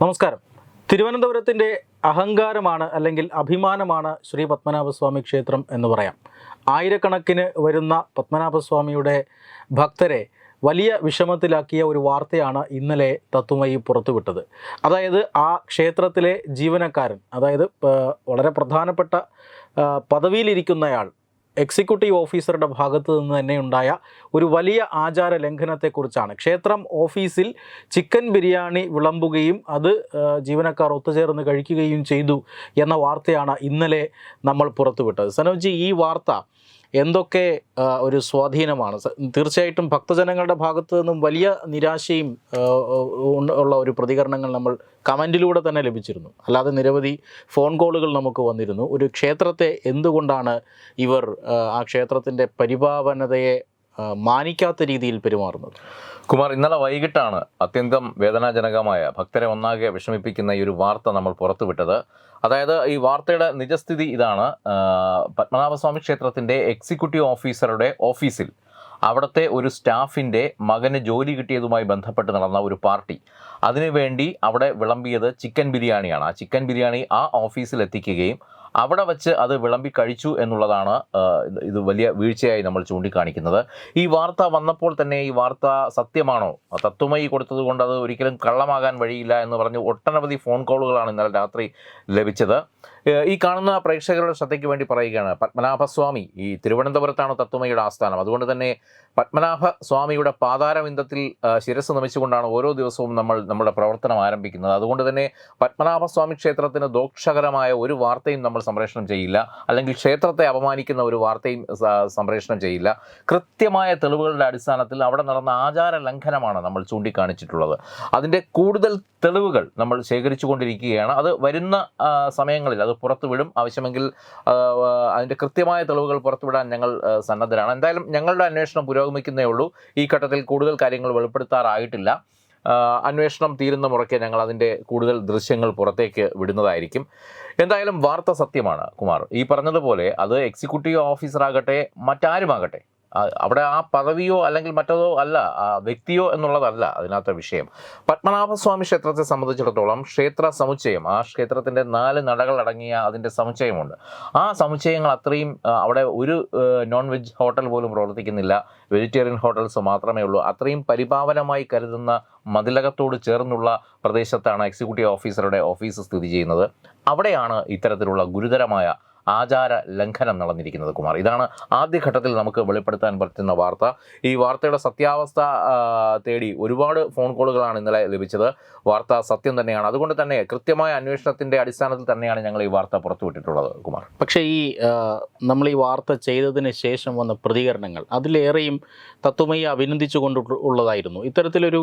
നമസ്കാരം. തിരുവനന്തപുരത്തിന്റെ അഹങ്കാരമാണ് അല്ലെങ്കിൽ അഭിമാനമാണ് ശ്രീ പത്മനാഭസ്വാമി ക്ഷേത്രം എന്ന് പറയാം. ആയിരക്കണക്കിന് വരുന്ന പത്മനാഭസ്വാമിയുടെ ഭക്തരെ വലിയ വിഷമത്തിലാക്കിയ ഒരു വാർത്തയാണ് ഇന്നലെ തത്വമായി പുറത്തുവിട്ടത്. അതായത് ആ ക്ഷേത്രത്തിലെ ജീവനക്കാരൻ അതായത് വളരെ പ്രധാനപ്പെട്ട പദവിയിലിരിക്കുന്നയാൾ എക്സിക്യൂട്ടീവ് ഓഫീസറുടെ ഭാഗത്തു നിന്ന് തന്നെ ഉണ്ടായ ഒരു വലിയ ആചാര ലംഘനത്തെക്കുറിച്ചാണ്. ക്ഷേത്രം ഓഫീസിൽ ചിക്കൻ ബിരിയാണി വിളമ്പുകയും അത് ജീവനക്കാർ ഒത്തുചേർന്ന് കഴിക്കുകയും ചെയ്തു എന്ന വാർത്തയാണ് ഇന്നലെ നമ്മൾ പുറത്തുവിട്ടത്. സനോജി ഈ വാർത്ത എന്തൊക്കെ ഒരു സ്വാധീനമാണ്? തീർച്ചയായിട്ടും ഭക്തജനങ്ങളുടെ ഭാഗത്തു നിന്നും വലിയ നിരാശയും ഉള്ള ഒരു പ്രതികരണങ്ങൾ നമ്മൾ കമന്റിലൂടെ തന്നെ ലഭിച്ചിരുന്നു. അല്ലാതെ നിരവധി ഫോൺ കോളുകൾ നമുക്ക് വന്നിരുന്നു. ഒരു ക്ഷേത്രത്തെ എന്തുകൊണ്ടാണ് ഇവർ ആ, ക്ഷേത്രത്തിന്റെ പരിപാവനതയെ മാനിക്കാത്ത രീതിയിൽ പെരുമാറുന്നത്? കുമാർ ഇന്നലെ വൈകിട്ടാണ് അത്യന്തം വേദനാജനകമായ ഭക്തരെ ഒന്നാകെ വിഷമിപ്പിക്കുന്ന ഈ ഒരു വാർത്ത നമ്മൾ പുറത്തുവിട്ടത്. അതായത് ഈ വാർത്തയുടെ നിജസ്ഥിതി ഇതാണ്. പത്മനാഭസ്വാമി ക്ഷേത്രത്തിന്റെ എക്സിക്യൂട്ടീവ് ഓഫീസറുടെ ഓഫീസിൽ അവിടുത്തെ ഒരു സ്റ്റാഫിന്റെ മകന് ജോലി കിട്ടിയതുമായി ബന്ധപ്പെട്ട് നടന്ന ഒരു പാർട്ടി. അതിനുവേണ്ടി അവിടെ വിളമ്പിയത് ചിക്കൻ ബിരിയാണിയാണ്. ആ ചിക്കൻ ബിരിയാണി ആ ഓഫീസിൽ എത്തിക്കുകയും അവിടെ വച്ച് അത് വിളമ്പി കഴിച്ചു എന്നുള്ളതാണ് ഇത് വലിയ വീഴ്ചയായി നമ്മൾ ചൂണ്ടിക്കാണിക്കുന്നത്. ഈ വാർത്ത വന്നപ്പോൾ തന്നെ ഈ വാർത്ത സത്യമാണോ? തത്വമയി കൊടുത്തത് കൊണ്ട് അത് ഒരിക്കലും കള്ളമാകാൻ വഴിയില്ല എന്ന് പറഞ്ഞ് ഒട്ടനവധി ഫോൺ കോളുകളാണ് ഇന്നലെ രാത്രി ലഭിച്ചത്. ഈ കാണുന്ന പ്രേക്ഷകരുടെ ശ്രദ്ധയ്ക്ക് വേണ്ടി പറയുകയാണ് പത്മനാഭസ്വാമി. ഈ തിരുവനന്തപുരത്താണ് തത്വമയുടെ ആസ്ഥാനം. അതുകൊണ്ട് തന്നെ പത്മനാഭ സ്വാമിയുടെ പാതാരവിന്ദത്തിൽ ശിരസ് നമിച്ചുകൊണ്ടാണ് ഓരോ ദിവസവും നമ്മൾ നമ്മുടെ പ്രവർത്തനം ആരംഭിക്കുന്നത്. അതുകൊണ്ട് തന്നെ പത്മനാഭസ്വാമി ക്ഷേത്രത്തിന് ദോഷകരമായ ഒരു വാർത്തയും നമ്മൾ സംപ്രേഷണം ചെയ്യില്ല. അല്ലെങ്കിൽ ക്ഷേത്രത്തെ അപമാനിക്കുന്ന ഒരു വാർത്തയും സംപ്രേഷണം ചെയ്യില്ല. കൃത്യമായ തെളിവുകളുടെ അടിസ്ഥാനത്തിൽ അവിടെ നടന്ന ആചാര ലംഘനമാണ് നമ്മൾ ചൂണ്ടിക്കാണിച്ചിട്ടുള്ളത്. അതിന്റെ കൂടുതൽ തെളിവുകൾ നമ്മൾ ശേഖരിച്ചു കൊണ്ടിരിക്കുകയാണ് അത് വരുന്ന സമയങ്ങളിൽ അത് പുറത്തുവിടും. ആവശ്യമെങ്കിൽ ആ, ആ, അതിന്റെ കൃത്യമായ തെളിവുകൾ പുറത്തുവിടാൻ ഞങ്ങൾ സന്നദ്ധരാണ്. എന്തായാലും ഞങ്ങളുടെ അന്വേഷണം പുരോഗമിക്കുന്നേ ഉള്ളൂ. ഈ ഘട്ടത്തിൽ കൂടുതൽ കാര്യങ്ങൾ വെളിപ്പെടുത്താറായിട്ടില്ല. അന്വേഷണം തീരുന്ന മുറയ്ക്ക് ഞങ്ങൾ അതിന്റെ കൂടുതൽ ദൃശ്യങ്ങൾ പുറത്തേക്ക് വിടുന്നതായിരിക്കും. എന്തായാലും വാർത്ത സത്യമാണ് കുമാർ. ഈ പറഞ്ഞതുപോലെ അത് എക്സിക്യൂട്ടീവ് ഓഫീസറാകട്ടെ മറ്റാരുമാകട്ടെ അവിടെ ആ പദവിയോ അല്ലെങ്കിൽ മറ്റതോ അല്ല ആ വ്യക്തിയോ എന്നുള്ളതല്ല അതിനകത്തെ വിഷയം. പത്മനാഭസ്വാമി ക്ഷേത്രത്തെ സംബന്ധിച്ചിടത്തോളം ക്ഷേത്ര സമുച്ചയം ആ ക്ഷേത്രത്തിന്റെ നാല് നടകൾ അടങ്ങിയ അതിന്റെ സമുച്ചയമുണ്ട്. ആ സമുച്ചയങ്ങൾ അത്രയും അവിടെ ഒരു നോൺ വെജ് ഹോട്ടൽ പോലും പ്രവർത്തിക്കുന്നില്ല. വെജിറ്റേറിയൻ ഹോട്ടൽസ് മാത്രമേ ഉള്ളൂ. അത്രയും പരിപാവനമായി കരുതുന്ന മതിലകത്തോട് ചേർന്നുള്ള പ്രദേശത്താണ് എക്സിക്യൂട്ടീവ് ഓഫീസറുടെ ഓഫീസ് സ്ഥിതി ചെയ്യുന്നത്. അവിടെയാണ് ഇത്തരത്തിലുള്ള ഗുരുതരമായ ആചാര ലംഘനം നടന്നിരിക്കുന്നത് കുമാർ. ഇതാണ് ആദ്യഘട്ടത്തിൽ നമുക്ക് വെളിപ്പെടുത്താൻ പറ്റുന്ന വാർത്ത. ഈ വാർത്തയുടെ സത്യാവസ്ഥ തേടി ഒരുപാട് ഫോൺ കോളുകളാണ് ഇന്നലെ ലഭിച്ചത്. വാർത്ത സത്യം തന്നെയാണ്. അതുകൊണ്ട് തന്നെ കൃത്യമായ അന്വേഷണത്തിന്റെ അടിസ്ഥാനത്തിൽ തന്നെയാണ് ഞങ്ങൾ ഈ വാർത്ത പുറത്തുവിട്ടിട്ടുള്ളത് കുമാർ. പക്ഷേ ഈ നമ്മൾ ഈ വാർത്ത ചെയ്തതിന് ശേഷം വന്ന പ്രതികരണങ്ങൾ അതിലേറെയും തത്വമയി അഭിനന്ദിച്ചുകൊണ്ട് ഉള്ളതായിരുന്നു. ഇത്തരത്തിലൊരു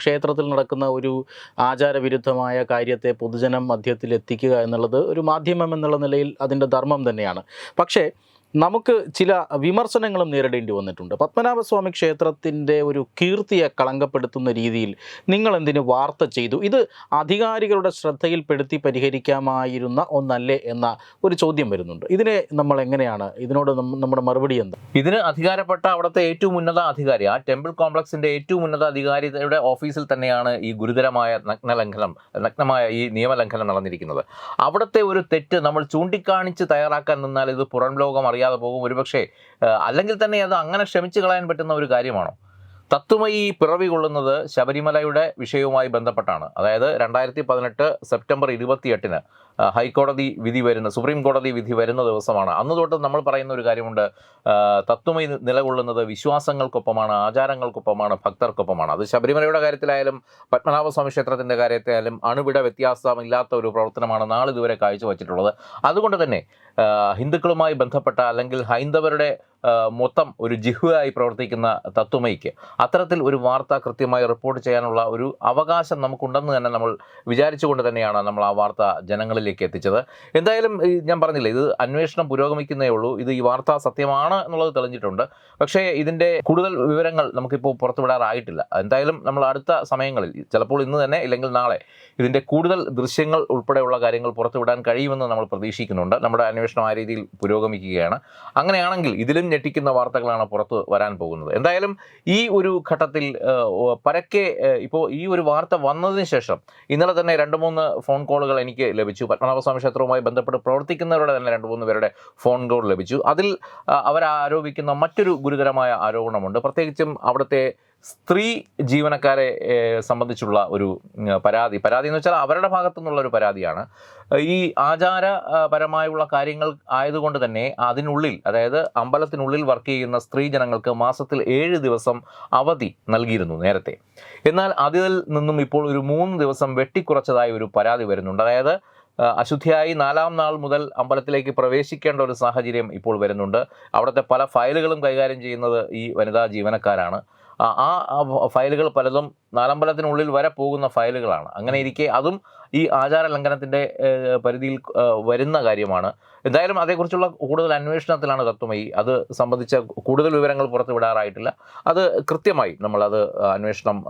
ക്ഷേത്രത്തിൽ നടക്കുന്ന ഒരു ആചാരവിരുദ്ധമായ കാര്യത്തെ പൊതുജനം മധ്യത്തിൽ എത്തിക്കുക എന്നുള്ളത് ഒരു മാധ്യമം എന്നുള്ള നിലയിൽ അതിന്റെ ധർമ്മം തന്നെയാണ്. പക്ഷേ നമുക്ക് ചില വിമർശനങ്ങളും നേരിടേണ്ടി വന്നിട്ടുണ്ട്. പത്മനാഭസ്വാമി ക്ഷേത്രത്തിന്റെ ഒരു കീർത്തിയെ കളങ്കപ്പെടുത്തുന്ന രീതിയിൽ നിങ്ങൾ എന്തിന് വാർത്ത ചെയ്തു? ഇത് അധികാരികളുടെ ശ്രദ്ധയിൽപ്പെടുത്തി പരിഹരിക്കാമായിരുന്ന ഒന്നല്ലേ എന്ന ഒരു ചോദ്യം വരുന്നുണ്ട്. ഇതിനെ നമ്മൾ എങ്ങനെയാണ്? ഇതിനോട് നമ്മുടെ മറുപടി എന്താ ഇതിന് അധികാരപ്പെട്ട അവിടുത്തെ ഏറ്റവും ഉന്നത അധികാരി ആ ടെമ്പിൾ കോംപ്ലക്സിന്റെ ഏറ്റവും ഉന്നത അധികാരിയുടെ ഓഫീസിൽ തന്നെയാണ് ഈ ഗുരുതരമായ നഗ്നലംഘനം നഗ്നമായ ഈ നിയമലംഘനം നടന്നിരിക്കുന്നത്. അവിടുത്തെ ഒരു തെറ്റ് നമ്മൾ ചൂണ്ടിക്കാണിച്ച് തയ്യാറാക്കാൻ നിന്നാൽ ഇത് പുറം ലോകം അറിയാതെ പോകും. ഒരുപക്ഷെ അല്ലെങ്കിൽ തന്നെ അത് അങ്ങനെ ക്ഷമിച്ചു കളയാൻ പറ്റുന്ന ഒരു കാര്യമാണോ? തത്വമയി പിറവി കൊള്ളുന്നത് ശബരിമലയുടെ വിഷയവുമായി ബന്ധപ്പെട്ടാണ്. അതായത് രണ്ടായിരത്തി പതിനെട്ട് സെപ്റ്റംബർ ഇരുപത്തിയെട്ടിന് ഹൈക്കോടതി വിധി വരുന്ന സുപ്രീം കോടതി വിധി വരുന്ന ദിവസമാണ്. അന്ന് തൊട്ട് നമ്മൾ പറയുന്ന ഒരു കാര്യമുണ്ട്. തത്വമായി നിലകൊള്ളുന്നത് വിശ്വാസങ്ങൾക്കൊപ്പമാണ് ആചാരങ്ങൾക്കൊപ്പമാണ് ഭക്തർക്കൊപ്പമാണ്. അത് ശബരിമലയുടെ കാര്യത്തിലായാലും പത്മനാഭസ്വാമി ക്ഷേത്രത്തിന്റെ കാര്യത്തിലായാലും അണുവിട വ്യത്യാസമില്ലാത്ത ഒരു പ്രവർത്തനമാണ് നാളിതുവരെ കാഴ്ചവെച്ചിട്ടുള്ളത്. അതുകൊണ്ട് തന്നെ ഹിന്ദുക്കളുമായി ബന്ധപ്പെട്ട അല്ലെങ്കിൽ ഹൈന്ദവരുടെ മൊത്തം ഒരു ജിഹുവായി പ്രവർത്തിക്കുന്ന തത്വമയ്ക്ക് അത്തരത്തിൽ ഒരു വാർത്ത കൃത്യമായി റിപ്പോർട്ട് ചെയ്യാനുള്ള ഒരു അവകാശം നമുക്കുണ്ടെന്ന് തന്നെ നമ്മൾ വിചാരിച്ചുകൊണ്ട് തന്നെയാണ് നമ്മൾ ആ വാർത്ത ജനങ്ങളിലേക്ക് എത്തിച്ചത്. എന്തായാലും ഞാൻ പറഞ്ഞില്ല ഇത് അന്വേഷണം പുരോഗമിക്കുന്നേ ഉള്ളൂ. ഇത് ഈ വാർത്ത സത്യമാണ് എന്നുള്ളത് തെളിഞ്ഞിട്ടുണ്ട്. പക്ഷേ ഇതിന്റെ കൂടുതൽ വിവരങ്ങൾ നമുക്കിപ്പോൾ പുറത്തുവിടാറായിട്ടില്ല എന്തായാലും നമ്മൾ അടുത്ത സമയങ്ങളിൽ ചിലപ്പോൾ ഇന്ന് തന്നെ ഇല്ലെങ്കിൽ നാളെ ഇതിന്റെ കൂടുതൽ ദൃശ്യങ്ങൾ ഉൾപ്പെടെയുള്ള കാര്യങ്ങൾ പുറത്തുവിടാൻ കഴിയുമെന്ന് നമ്മൾ പ്രതീക്ഷിക്കുന്നുണ്ട്. നമ്മുടെ അന്വേഷണം ആ രീതിയിൽ പുരോഗമിക്കുകയാണ്. അങ്ങനെയാണെങ്കിൽ ഇതിലും ഞെട്ടിക്കുന്ന വാർത്തകളാണ് പുറത്തു വരാൻ പോകുന്നത്. എന്തായാലും ഈ ഒരു ഘട്ടത്തിൽ പരക്കെ ഇപ്പോൾ ഈ ഒരു വാർത്ത വന്നതിന് ശേഷം ഇന്നലെ തന്നെ രണ്ട് മൂന്ന് ഫോൺ കോളുകൾ എനിക്ക് ലഭിച്ചു. പത്മനാഭസ്വാമി ക്ഷേത്രവുമായി ബന്ധപ്പെട്ട് പ്രവർത്തിക്കുന്നവരുടെ തന്നെ രണ്ട് മൂന്ന് പേരുടെ ഫോൺ കോൾ ലഭിച്ചു. അതിൽ അവരാരോപിക്കുന്ന മറ്റൊരു ഗുരുതരമായ ആരോപണമുണ്ട്. പ്രത്യേകിച്ചും അവിടുത്തെ സ്ത്രീ ജീവനക്കാരെ സംബന്ധിച്ചുള്ള ഒരു പരാതി. പരാതി എന്ന് വെച്ചാൽ അവരുടെ ഭാഗത്തു നിന്നുള്ള ഒരു പരാതിയാണ്. ഈ ആചാരപരമായുള്ള കാര്യങ്ങൾ ആയതുകൊണ്ട് തന്നെ അതിനുള്ളിൽ അതായത് അമ്പലത്തിനുള്ളിൽ വർക്ക് ചെയ്യുന്ന സ്ത്രീ ജനങ്ങൾക്ക് മാസത്തിൽ ഏഴ് ദിവസം അവധി നൽകിയിരുന്നു നേരത്തെ. എന്നാൽ അതിൽ നിന്നും ഇപ്പോൾ ഒരു മൂന്ന് ദിവസം വെട്ടിക്കുറച്ചതായി ഒരു പരാതി വരുന്നുണ്ട്. അതായത് അശുദ്ധിയായി നാലാം നാൾ മുതൽ അമ്പലത്തിലേക്ക് പ്രവേശിക്കേണ്ട ഒരു സാഹചര്യം ഇപ്പോൾ വരുന്നുണ്ട്. അവിടുത്തെ പല ഫയലുകളും കൈകാര്യം ചെയ്യുന്നത് ഈ വനിതാ ജീവനക്കാരാണ്. ആ ഫയലുകൾ പലതും നാലമ്പലത്തിനുള്ളിൽ വരെ പോകുന്ന ഫയലുകളാണ്. അങ്ങനെ ഇരിക്കെ അതും ഈ ആചാര ലംഘനത്തിന്റെ പരിധിയിൽ വരുന്ന കാര്യമാണ്. എന്തായാലും അതേക്കുറിച്ചുള്ള കൂടുതൽ അന്വേഷണത്തിലാണ് തത്വമയി അത് സംബന്ധിച്ച കൂടുതൽ വിവരങ്ങൾ പുറത്തു വിടാറായിട്ടില്ല. അത് കൃത്യമായി നമ്മളത് അന്വേഷണം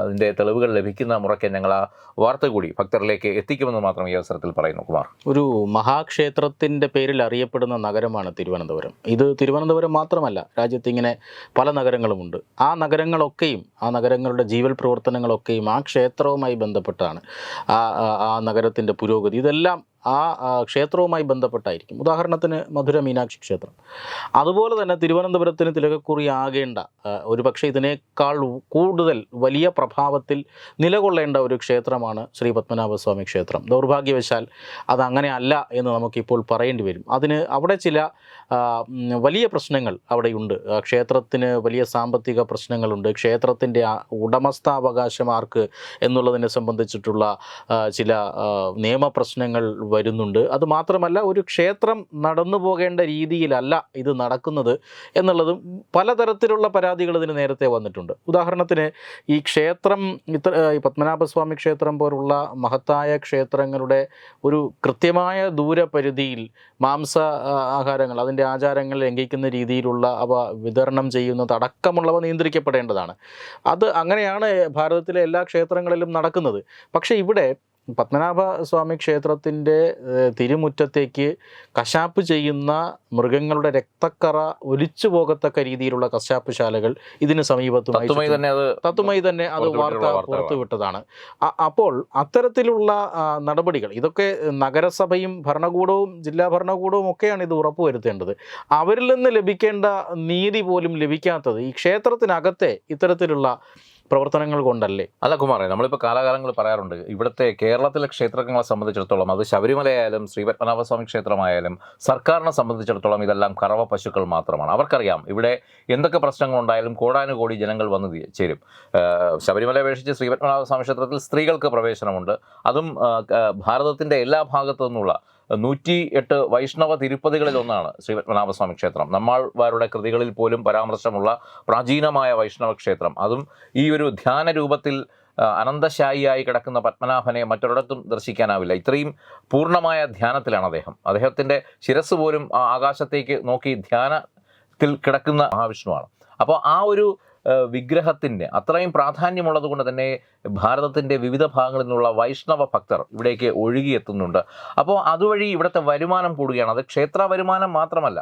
അതിന്റെ തെളിവുകൾ ലഭിക്കുന്ന മുറയ്ക്ക് ഞങ്ങൾ ആ വാർത്ത കൂടി ഭക്തരിലേക്ക് എത്തിക്കുമെന്ന് മാത്രം ഈ അവസരത്തിൽ പറയുന്നു കുമാർ. ഒരു മഹാക്ഷേത്രത്തിന്റെ പേരിൽ അറിയപ്പെടുന്ന നഗരമാണ് തിരുവനന്തപുരം. ഇത് തിരുവനന്തപുരം മാത്രമല്ല രാജ്യത്ത് ഇങ്ങനെ പല നഗരങ്ങളുമുണ്ട്. ആ നഗരങ്ങളൊക്കെയും ആ നഗരങ്ങളുടെ ജീവൽ പ്രവർത്തനങ്ങളൊക്കെയും ആ ക്ഷേത്രവുമായി ബന്ധപ്പെട്ടാണ്. ആ ആ- നഗരത്തിന്റെ പുരോഗതി. ഇതെല്ലാം ആ ക്ഷേത്രവുമായി ബന്ധപ്പെട്ടായിരിക്കും. ഉദാഹരണത്തിന് മധുര മീനാക്ഷി ക്ഷേത്രം. അതുപോലെ തന്നെ തിരുവനന്തപുരത്തിന് തിലകക്കുറി ആകേണ്ട ഒരു പക്ഷേ ഇതിനേക്കാൾ കൂടുതൽ വലിയ പ്രഭാവത്തിൽ നിലകൊള്ളേണ്ട ഒരു ക്ഷേത്രമാണ് ശ്രീ പത്മനാഭസ്വാമി ക്ഷേത്രം. ദൗർഭാഗ്യവശാൽ അത് അങ്ങനെ അല്ല എന്ന് നമുക്കിപ്പോൾ പറയേണ്ടി വരും. അതിന് അവിടെ ചില വലിയ പ്രശ്നങ്ങൾ അവിടെയുണ്ട്. ക്ഷേത്രത്തിന് വലിയ സാമ്പത്തിക പ്രശ്നങ്ങളുണ്ട്. ക്ഷേത്രത്തിന്റെ ഉടമസ്ഥാവകാശം ആർക്ക് എന്നുള്ളതിനെ സംബന്ധിച്ചിട്ടുള്ള ചില നിയമപ്രശ്നങ്ങൾ വരുന്നുണ്ട്. അതുമാത്രമല്ല ഒരു ക്ഷേത്രം നടന്നു പോകേണ്ട രീതിയിലല്ല ഇത് നടക്കുന്നത് എന്നുള്ളതും പലതരത്തിലുള്ള പരാതികൾ ഇതിന് നേരത്തെ വന്നിട്ടുണ്ട്. ഉദാഹരണത്തിന് ഈ ക്ഷേത്രം ഇത്ര ഈ പത്മനാഭസ്വാമി ക്ഷേത്രം പോലുള്ള മഹത്തായ ക്ഷേത്രങ്ങളുടെ ഒരു കൃത്യമായ ദൂരപരിധിയിൽ മാംസ ആഹാരങ്ങൾ അതിന്റെ ആചാരങ്ങൾ ലംഘിക്കുന്ന രീതിയിലുള്ള അവ വിതരണം ചെയ്യുന്നത് അടക്കമുള്ളവ നിയന്ത്രിക്കപ്പെടേണ്ടതാണ്. അത് അങ്ങനെയാണ് ഭാരതത്തിലെ എല്ലാ ക്ഷേത്രങ്ങളിലും നടക്കുന്നത്. പക്ഷേ ഇവിടെ പത്മനാഭ സ്വാമി ക്ഷേത്രത്തിന്റെ തിരുമുറ്റത്തേക്ക് കശാപ്പ് ചെയ്യുന്ന മൃഗങ്ങളുടെ രക്തക്കറ ഒലിച്ചു പോകത്തക്ക രീതിയിലുള്ള കശാപ്പ് ശാലകൾ ഇതിന് സമീപത്തുമായി തത്തുമായി തന്നെ അത് തത്വമായി തന്നെ അത് വാർത്ത. പുറത്തുവിട്ടതാണ് അപ്പോൾ അത്തരത്തിലുള്ള നടപടികൾ ഇതൊക്കെ നഗരസഭയും ഭരണകൂടവും ജില്ലാ ഭരണകൂടവും ഒക്കെയാണ് ഇത് ഉറപ്പുവരുത്തേണ്ടത് അവരിൽ നിന്ന് ലഭിക്കേണ്ട നീതി പോലും ലഭിക്കാത്തത് ഈ ക്ഷേത്രത്തിനകത്തെ ഇത്തരത്തിലുള്ള പ്രവർത്തനങ്ങൾ കൊണ്ടല്ലേ? അല്ല കുമാറെ നമ്മളിപ്പോൾ കാലാകാലങ്ങൾ പറയാറുണ്ട്. ഇവിടുത്തെ കേരളത്തിലെ ക്ഷേത്രങ്ങളെ സംബന്ധിച്ചിടത്തോളം അത് ശബരിമലയായാലും ശ്രീ പത്മനാഭസ്വാമി ക്ഷേത്രമായാലും സർക്കാരിനെ സംബന്ധിച്ചിടത്തോളം ഇതെല്ലാം കറവ പശുക്കൾ മാത്രമാണ്. അവർക്കറിയാം ഇവിടെ എന്തൊക്കെ പ്രശ്നങ്ങളുണ്ടായാലും കോടാനുകോടി ജനങ്ങൾ വന്ന് ചേരും. ശബരിമല അപേക്ഷിച്ച് ശ്രീ ക്ഷേത്രത്തിൽ സ്ത്രീകൾക്ക് പ്രവേശനമുണ്ട്. അതും ഭാരതത്തിന്റെ എല്ലാ ഭാഗത്തു നിന്നുള്ള നൂറ്റി എട്ട് വൈഷ്ണവ തിരുപ്പതികളിൽ ഒന്നാണ് ശ്രീ പത്മനാഭസ്വാമി ക്ഷേത്രം. നമ്മൾവാരുടെ കൃതികളിൽ പോലും പരാമർശമുള്ള പ്രാചീനമായ വൈഷ്ണവ ക്ഷേത്രം. അതും ഈ ഒരു ധ്യാന രൂപത്തിൽ അനന്തശായിയായി കിടക്കുന്ന പത്മനാഭനെ മറ്റൊരിടത്തും ദർശിക്കാനാവില്ല. ഇത്രയും പൂർണമായ ധ്യാനത്തിലാണ് അദ്ദേഹം. അദ്ദേഹത്തിന്റെ ശിരസ് പോലും ആകാശത്തേക്ക് നോക്കി ധ്യാനത്തിൽ കിടക്കുന്ന മഹാവിഷ്ണുവാണ്. അപ്പോൾ ആ ഒരു വിഗ്രഹത്തിന്റെ അത്രയും പ്രാധാന്യമുള്ളത് കൊണ്ട് തന്നെ ഭാരതത്തിന്റെ വിവിധ ഭാഗങ്ങളിൽ നിന്നുള്ള വൈഷ്ണവ ഭക്തർ ഇവിടേക്ക് ഒഴുകിയെത്തുന്നുണ്ട്. അപ്പോൾ അതുവഴി ഇവിടുത്തെ വരുമാനം കൂടുകയാണ്. അത് ക്ഷേത്ര വരുമാനം മാത്രമല്ല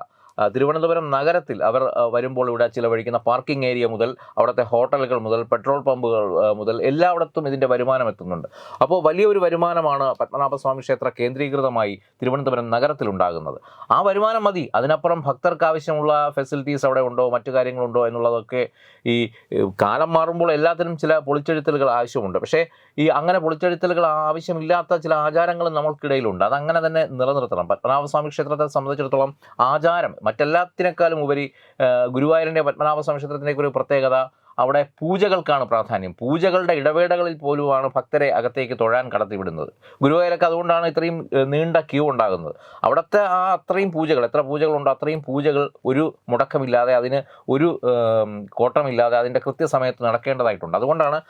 തിരുവനന്തപുരം നഗരത്തിൽ അവർ വരുമ്പോൾ ഇവിടെ ചിലവഴിക്കുന്ന പാർക്കിംഗ് ഏരിയ മുതൽ അവിടുത്തെ ഹോട്ടലുകൾ മുതൽ പെട്രോൾ പമ്പുകൾ മുതൽ എല്ലായിടത്തും ഇതിന്റെ വരുമാനം എത്തുന്നുണ്ട്. അപ്പോൾ വലിയൊരു വരുമാനമാണ് പത്മനാഭസ്വാമി ക്ഷേത്ര കേന്ദ്രീകൃതമായി തിരുവനന്തപുരം നഗരത്തിൽ ഉണ്ടാകുന്നത്. ആ വരുമാനം മതി. അതിനപ്പുറം ഭക്തർക്ക് ആവശ്യമുള്ള ഫെസിലിറ്റീസ് അവിടെ ഉണ്ടോ? മറ്റു കാര്യങ്ങളുണ്ടോ? എന്നുള്ളതൊക്കെ ഈ കാലം മാറുമ്പോൾ എല്ലാത്തിനും ചില പൊളിച്ചെഴുത്തലുകൾ ആവശ്യമുണ്ട്. പക്ഷേ ഈ അങ്ങനെ പൊളിച്ചെഴുത്തലുകൾ ആവശ്യമില്ലാത്ത ചില ആചാരങ്ങളും നമ്മൾക്കിടയിലുണ്ട്. അതങ്ങനെ തന്നെ നിലനിർത്തണം. പത്മനാഭസ്വാമി ക്ഷേത്രത്തെ സംബന്ധിച്ചിടത്തോളം ആചാരം മറ്റെല്ലാത്തിനേക്കാളും ഉപരി ഗുരുവായൂരിന്റെ പത്മനാഭസ്വാമി ക്ഷേത്രത്തിന്റെ ഒരു പ്രത്യേകത അവിടെ പൂജകൾക്കാണ് പ്രാധാന്യം. പൂജകളുടെ ഇടവേളകളിൽ പോലുമാണ് ഭക്തരെ അകത്തേക്ക് തൊഴാൻ കടത്തിവിടുന്നത്. ഗുരുവായൂരൊക്കെ അതുകൊണ്ടാണ് ഇത്രയും നീണ്ട ക്യൂ ഉണ്ടാകുന്നത്. അവിടുത്തെ ആ അത്രയും പൂജകൾ എത്ര പൂജകളുണ്ടോ അത്രയും പൂജകൾ ഒരു മുടക്കമില്ലാതെ അതിന് ഒരു കോട്ടമില്ലാതെ അതിന്റെ കൃത്യസമയത്ത് നടക്കേണ്ടതായിട്ടുണ്ട്. അതുകൊണ്ടാണ്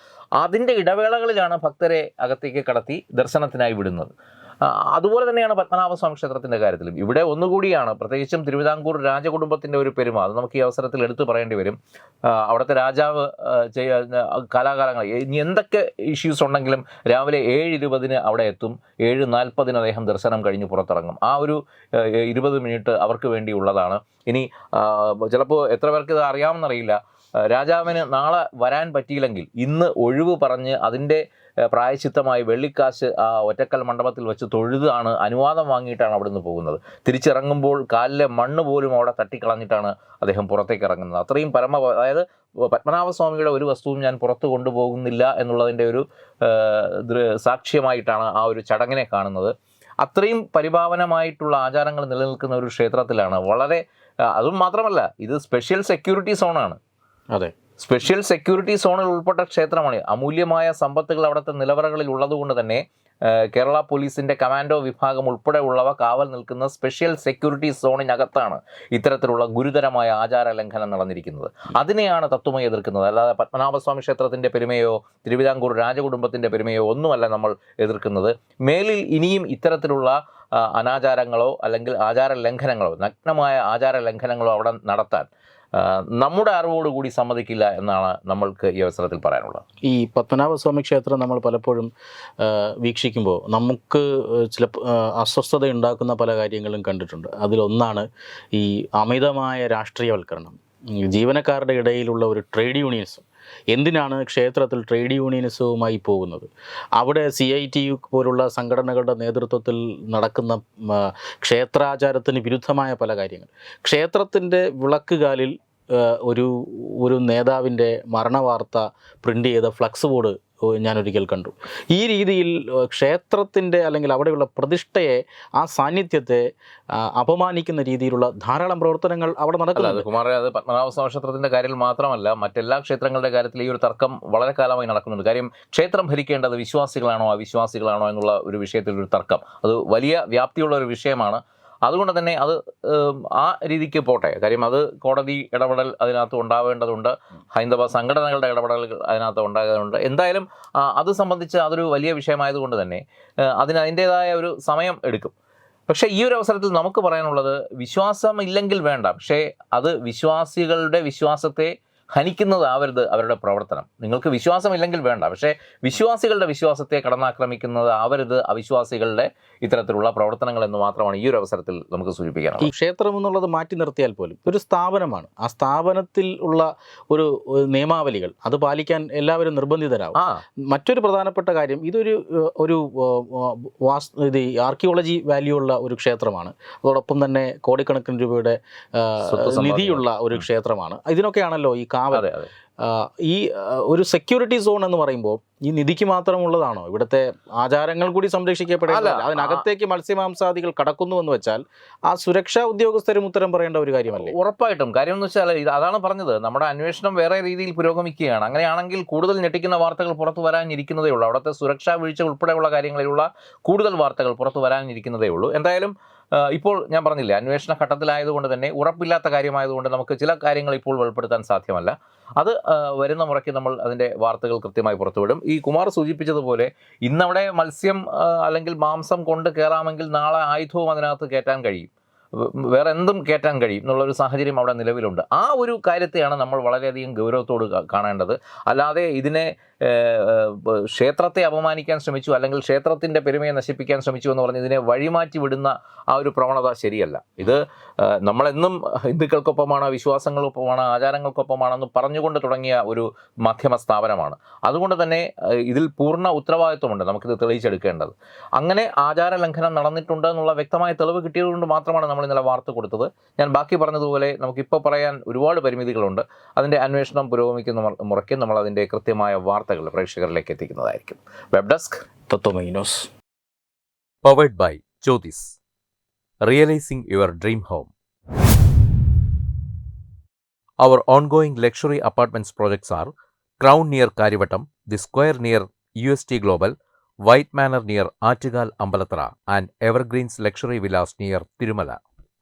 അതിന്റെ ഇടവേളകളിലാണ് ഭക്തരെ അകത്തേക്ക് കടത്തി ദർശനത്തിനായി വിടുന്നത്. അതുപോലെ തന്നെയാണ് പത്മനാഭസ്വാമി ക്ഷേത്രത്തിന്റെ കാര്യത്തിലും. ഇവിടെ ഒന്നുകൂടിയാണ് പ്രത്യേകിച്ചും തിരുവിതാംകൂർ രാജകുടുംബത്തിന്റെ ഒരു പെരുമ. അത് നമുക്ക് ഈ അവസരത്തിൽ എടുത്തു പറയേണ്ടി വരും. അവിടുത്തെ രാജാവ് കാലാകാലങ്ങൾ ഇനി എന്തൊക്കെ ഇഷ്യൂസ് ഉണ്ടെങ്കിലും രാവിലെ ഏഴ് ഇരുപതിന് അവിടെ എത്തും. ഏഴ് നാൽപ്പതിന് അദ്ദേഹം ദർശനം കഴിഞ്ഞ് പുറത്തിറങ്ങും. ആ ഒരു ഇരുപത് മിനിറ്റ് അവർക്ക് വേണ്ടിയുള്ളതാണ് ഇനി ചിലപ്പോൾ എത്ര പേർക്ക് ഇത് അറിയാമെന്നറിയില്ല. രാജാവിന് നാളെ വരാൻ പറ്റിയില്ലെങ്കിൽ ഇന്ന് ഒഴിവ് പറഞ്ഞ് അതിന്റെ ആ, പ്രായശ്ചിത്തമായി വെള്ളിക്കാശ് ആ ഒറ്റക്കൽ മണ്ഡപത്തിൽ വെച്ച് തൊഴുതാണ് അനുവാദം വാങ്ങിയിട്ടാണ് അവിടെ നിന്ന് പോകുന്നത്. തിരിച്ചിറങ്ങുമ്പോൾ കാലിലെ മണ്ണ് പോലും അവിടെ തട്ടിക്കളഞ്ഞിട്ടാണ് അദ്ദേഹം പുറത്തേക്ക് ഇറങ്ങുന്നത്. അത്രയും പരമ അതായത് പത്മനാഭസ്വാമിയുടെ ഒരു വസ്തുവും ഞാൻ പുറത്തു കൊണ്ടുപോകുന്നില്ല എന്നുള്ളതിന്റെ ഒരു സാക്ഷ്യമായിട്ടാണ് ആ ഒരു ചടങ്ങിനെ കാണുന്നത്. അത്രയും പരിഭാവനമായിട്ടുള്ള ആചാരങ്ങൾ നിലനിൽക്കുന്ന ഒരു ക്ഷേത്രത്തിലാണ്. വളരെ അതും മാത്രമല്ല ഇത് സ്പെഷ്യൽ സെക്യൂരിറ്റി സോണാണ്. അതെ. സ്പെഷ്യൽ സെക്യൂരിറ്റി സോണിൽ ഉൾപ്പെട്ട ക്ഷേത്രമാണ്. അമൂല്യമായ സമ്പത്തുകൾ അവിടുത്തെ നിലവറകളിൽ ഉള്ളതുകൊണ്ട് തന്നെ കേരള പോലീസിന്റെ കമാൻഡോ വിഭാഗം ഉൾപ്പെടെ ഉള്ളവ കാവൽ നിൽക്കുന്ന സ്പെഷ്യൽ സെക്യൂരിറ്റി സോണിനകത്താണ് ഇത്തരത്തിലുള്ള ഗുരുതരമായ ആചാര ലംഘനം നടന്നിരിക്കുന്നത്. അതിനെയാണ് തത്വമ എതിർക്കുന്നത്. അല്ലാതെ പത്മനാഭസ്വാമി ക്ഷേത്രത്തിന്റെ പെരുമയോ തിരുവിതാംകൂർ രാജകുടുംബത്തിന്റെ പെരുമയോ ഒന്നുമല്ല നമ്മൾ എതിർക്കുന്നത്. മേലിൽ ഇനിയും ഇത്തരത്തിലുള്ള അനാചാരങ്ങളോ അല്ലെങ്കിൽ ആചാര ലംഘനങ്ങളോ നഗ്നമായ ആചാര ലംഘനങ്ങളോ അവിടെ നടത്താൻ നമ്മുടെ അറിവോടുകൂടി സമ്മതിക്കില്ല എന്നാണ് നമ്മൾക്ക് ഈ അവസരത്തിൽ പറയാനുള്ളത്. ഈ പത്മനാഭസ്വാമി ക്ഷേത്രം നമ്മൾ പലപ്പോഴും വീക്ഷിക്കുമ്പോൾ നമുക്ക് ചില അസ്വസ്ഥത ഉണ്ടാക്കുന്ന പല കാര്യങ്ങളും കണ്ടിട്ടുണ്ട്. അതിലൊന്നാണ് ഈ അമിതമായ രാഷ്ട്രീയവൽക്കരണം. ജീവനക്കാരുടെ ഇടയിലുള്ള ഒരു ട്രേഡ് യൂണിയനിസം. എന്തിനാണ് ക്ഷേത്രത്തിൽ ട്രേഡ് യൂണിയനിസവുമായി പോകുന്നത്? അവിടെ സി ഐ ടി പോലുള്ള സംഘടനകളുടെ നേതൃത്വത്തിൽ നടക്കുന്ന ക്ഷേത്രാചാരത്തിന് വിരുദ്ധമായ പല കാര്യങ്ങൾ. ക്ഷേത്രത്തിന്റെ വിളക്കുകാലിൽ ഒരു ഒരു നേതാവിന്റെ മരണവാർത്ത പ്രിന്റ് ചെയ്ത ഫ്ലക്സ് ബോർഡ് ഞാനൊരിക്കൽ കണ്ടു. ഈ രീതിയിൽ ക്ഷേത്രത്തിന്റെ അല്ലെങ്കിൽ അവിടെയുള്ള പ്രതിഷ്ഠയെ ആ സാന്നിധ്യത്തെ അപമാനിക്കുന്ന രീതിയിലുള്ള ധാരാളം പ്രവർത്തനങ്ങൾ അവിടെ നടക്കുന്നുണ്ട്. കുമാറെ അത് പത്മനാഭസ്വാമി ക്ഷേത്രത്തിന്റെ കാര്യത്തിൽ മാത്രമല്ല മറ്റെല്ലാ ക്ഷേത്രങ്ങളുടെ കാര്യത്തിൽ ഈ ഒരു തർക്കം വളരെ കാലമായി നടക്കുന്നുണ്ട്. കാര്യം ക്ഷേത്രം ഭരിക്കേണ്ടത് വിശ്വാസികളാണോ അവിശ്വാസികളാണോ എന്നുള്ള ഒരു വിഷയത്തിൽ ഒരു തർക്കം. അത് വലിയ വ്യാപ്തിയുള്ള ഒരു വിഷയമാണ്. അതുകൊണ്ട് തന്നെ അത് ആ രീതിക്ക് പോട്ടെ. കാര്യം അത് കോടതി ഇടപെടൽ അതിനകത്ത് ഉണ്ടാവേണ്ടതുണ്ട്. ഹൈന്ദവ സംഘടനകളുടെ ഇടപെടലുകൾ അതിനകത്ത് ഉണ്ടാകേണ്ടതുണ്ട് എന്തായാലും അത് സംബന്ധിച്ച് അതൊരു വലിയ വിഷയമായതുകൊണ്ട് തന്നെ അതിന് അതിന്റെതായ ഒരു സമയം എടുക്കും. പക്ഷേ ഈ ഒരു അവസരത്തിൽ നമുക്ക് പറയാനുള്ളത് വിശ്വാസം ഇല്ലെങ്കിൽ വേണ്ട. പക്ഷേ അത് വിശ്വാസികളുടെ വിശ്വാസത്തെ ഹനിക്കുന്നതാവരുത് അവരുടെ പ്രവർത്തനം. നിങ്ങൾക്ക് വിശ്വാസമില്ലെങ്കിൽ വേണ്ട. പക്ഷേ വിശ്വാസികളുടെ വിശ്വാസത്തെ കടന്നാക്രമിക്കുന്നത് ആവരുത് അവിശ്വാസികളുടെ ഇത്തരത്തിലുള്ള പ്രവർത്തനങ്ങൾ എന്ന് മാത്രമാണ് ഈ ഒരു അവസരത്തിൽ നമുക്ക് ഈ സൂചിപ്പിക്കാനുള്ളത് ക്ഷേത്രം എന്നുള്ളത് മാറ്റി നിർത്തിയാൽ പോലും ഒരു സ്ഥാപനമാണ്. ആ സ്ഥാപനത്തിൽ ഉള്ള ഒരു നിയമാവലികൾ അത് പാലിക്കാൻ എല്ലാവരും നിർബന്ധിതരാകും മറ്റൊരു പ്രധാനപ്പെട്ട കാര്യം ഇതൊരു ഒരു വാസ് ഇത് ആർക്കിയോളജി വാല്യൂ ഉള്ള ഒരു ക്ഷേത്രമാണ്. അതോടൊപ്പം തന്നെ കോടിക്കണക്കിന് രൂപയുടെ. നിധിയുള്ള ഒരു ക്ഷേത്രമാണ്. ഇതിനൊക്കെയാണല്ലോ ഈ കാവൽ. ഈ ഒരു സെക്യൂരിറ്റി സോൺ എന്ന് പറയുമ്പോൾ ഈ നിധിക്ക് മാത്രമുള്ളതാണോ? ഇവിടുത്തെ ആചാരങ്ങൾ കൂടി സംരക്ഷിക്കപ്പെടില്ല അതിനകത്തേക്ക് മത്സ്യമാംസാദികൾ കടക്കുന്നു എന്ന് വെച്ചാൽ ആ സുരക്ഷാ ഉദ്യോഗസ്ഥരും ഉത്തരം പറയേണ്ട ഒരു കാര്യമല്ലേ? ഉറപ്പായിട്ടും. കാര്യം എന്ന് വെച്ചാൽ ഇത് അതാണ് പറഞ്ഞത്. നമ്മുടെ അന്വേഷണം വേറെ രീതിയിൽ പുരോഗമിക്കുകയാണ്. അങ്ങനെയാണെങ്കിൽ കൂടുതൽ ഞെട്ടിക്കുന്ന വാർത്തകൾ പുറത്തു വരാനിരിക്കുന്നതേ ഉള്ളൂ. അവിടുത്തെ സുരക്ഷാ വീഴ്ച ഉൾപ്പെടെയുള്ള കാര്യങ്ങളിലുള്ള കൂടുതൽ വാർത്തകൾ പുറത്തു വരാനിരിക്കുന്നതേ ഉള്ളൂ. എന്തായാലും ഇപ്പോൾ ഞാൻ പറഞ്ഞില്ലേ അന്വേഷണ ഘട്ടത്തിലായതുകൊണ്ട് തന്നെ ഉറപ്പില്ലാത്ത കാര്യമായതുകൊണ്ട് നമുക്ക് ചില കാര്യങ്ങൾ ഇപ്പോൾ വെളിപ്പെടുത്താൻ സാധ്യമല്ല. അത് വരുന്ന മുറയ്ക്ക് നമ്മൾ അതിന്റെ വാർത്തകൾ കൃത്യമായി പുറത്തുവിടും. ഈ കുമാർ സൂചിപ്പിച്ചതുപോലെ ഇന്നവിടെ മത്സ്യം അല്ലെങ്കിൽ മാംസം കൊണ്ട് കയറാമെങ്കിൽ നാളെ ആയുധവും അതിനകത്ത് കയറ്റാൻ കഴിയും. വേറെ എന്തും കയറ്റാൻ കഴിയും എന്നുള്ളൊരു സാഹചര്യം അവിടെ നിലവിലുണ്ട്. ആ ഒരു കാര്യത്തെയാണ് നമ്മൾ വളരെയധികം ഗൗരവത്തോട് കാണേണ്ടത്. അല്ലാതെ ഇതിനെ ക്ഷേത്രത്തെ അപമാനിക്കാൻ ശ്രമിച്ചു അല്ലെങ്കിൽ ക്ഷേത്രത്തിന്റെ പെരുമയെ നശിപ്പിക്കാൻ ശ്രമിച്ചു എന്ന് പറഞ്ഞ് ഇതിനെ വഴിമാറ്റി വിടുന്ന ആ ഒരു പ്രവണത ശരിയല്ല. ഇത് നമ്മളെന്നും ഹിന്ദുക്കൾക്കൊപ്പമാണ് വിശ്വാസങ്ങൾക്കൊപ്പമാണ് ആചാരങ്ങൾക്കൊപ്പമാണെന്ന് പറഞ്ഞുകൊണ്ട് തുടങ്ങിയ ഒരു മാധ്യമ സ്ഥാപനമാണ്. അതുകൊണ്ട് തന്നെ ഇതിൽ പൂർണ ഉത്തരവാദിത്വമുണ്ട് നമുക്കിത് തെളിയിച്ചെടുക്കേണ്ടത്. അങ്ങനെ ആചാര ലംഘനം നടന്നിട്ടുണ്ട് എന്നുള്ള വ്യക്തമായ തെളിവ് കിട്ടിയതുകൊണ്ട് മാത്രമാണ് നമ്മൾ ഇന്നലെ വാർത്ത കൊടുത്തത്. ഞാൻ ബാക്കി പറഞ്ഞതുപോലെ നമുക്കിപ്പോൾ പറയാൻ ഒരുപാട് പരിമിതികളുണ്ട്. അതിന്റെ അന്വേഷണം പുരോഗമിക്കുന്ന മുറയ്ക്ക് നമ്മൾ അതിന്റെ കൃത്യമായ വാർത്തകൾ പ്രേക്ഷകരിലേക്ക് എത്തിക്കുന്നതായിരിക്കും. Web desk തത്വമൈനോസ് powered by Jyothis realising your dream home our ongoing luxury apartments projects are crown near Kariavattom the square near U S T global white manor near Attukal near and evergreens luxury villas near Artigal